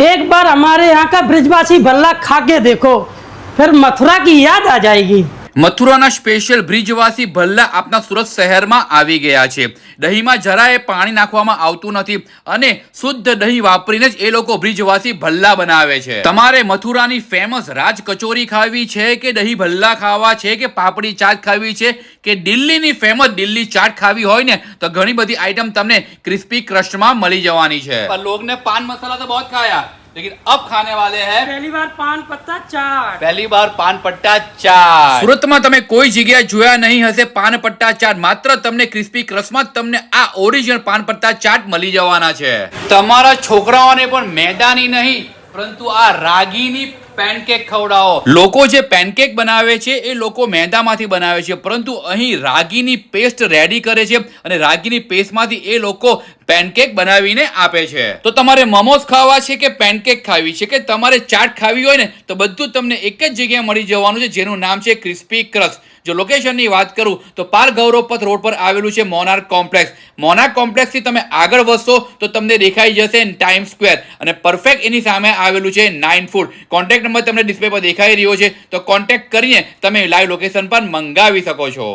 एक बार हमारे यहाँ का ब्रिजवासी भल्ला खा के देखो फिर मथुरा की याद आ जाएगी મથુરાના સ્પેશિયલ બ્રિજવાસી ભલ્લા આપના સુરત શહેરમાં આવી ગયા છે. દહીંમાં જરાય પાણી નાખવામાં આવતું નથી અને શુદ્ધ દહીં વાપરીને જ એ લોકો બ્રિજવાસી ભલ્લા બનાવે છે. તમારે મથુરાની ફેમસ રાજ કચોરી ખાવી છે કે દહીં ભલ્લા ખાવા છે કે પાપડી ચાટ ખાવી છે કે દિલ્હીની ફેમસ દિલ્હી ચાટ ખાવી હોય ને, તો ઘણી બધી આઈટમ તમને ક્રિસ્પી ક્રસ્ટમાં મળી જવાની છે. લોગને પાન મસાલા તો બહુ ખાયા. લેકિન અબ ખાને વાલે હૈ पहली बार पान पत्ता चाट પહેલી બાર પાન પટ્ટા ચાટ સુરતમાં તમે કોઈ જગ્યાએ જોયા નહીં હશે પાન પટ્ટા ચાટ માત્ર તમને ક્રિસ્પી ક્રશમાં જ તમને આ ઓરિજિનલ પાન પટ્ટા ચાટ મળી જવાના છે તમારા છોકરાઓને પણ મેદાની નહીં પરંતુ આ રાગીની પેનકેક ખવડાવો. લોકો જે પેનકેક બનાવે છે, એ લોકો મેંદામાંથી બનાવે છે. પરંતુ અહીં રાગીની પેસ્ટ રેડી કરે છે અને રાગીની પેસ્ટમાંથી એ લોકો પેનકેક બનાવીને આપે છે. તો તમારે મોમોસ ખાવા છે કે પેનકેક ખાવી છે? કે તમારે ચાટ ખાવી હોય ને, તો બધું તમને એક જ જગ્યાએ મળી જવાનું છે, જેનું નામ છે ક્રિસ્પી ક્રશ જો લોકેશનની વાત કરું, તો પાર ગૌરવ પથ રોડ પર આવેલું છે મોનાર કોમ્પ્લેક્સ મોનાર કોમ્પ્લેક્સથી તમે આગળ વધશો, તો તમને દેખાઈ જશે ટાઈમ સ્ક્વેર અને પરફેક્ટ એની સામે આવેલું છે નાઇન ફૂડ કોન્ટેક્ટ નંબર તમને ડિસ્પ્લે પર દેખાઈ રહ્યો છે, તો કોન્ટેક્ટ કરીને તમે લાઈવ લોકેશન પર મંગાવી શકો છો.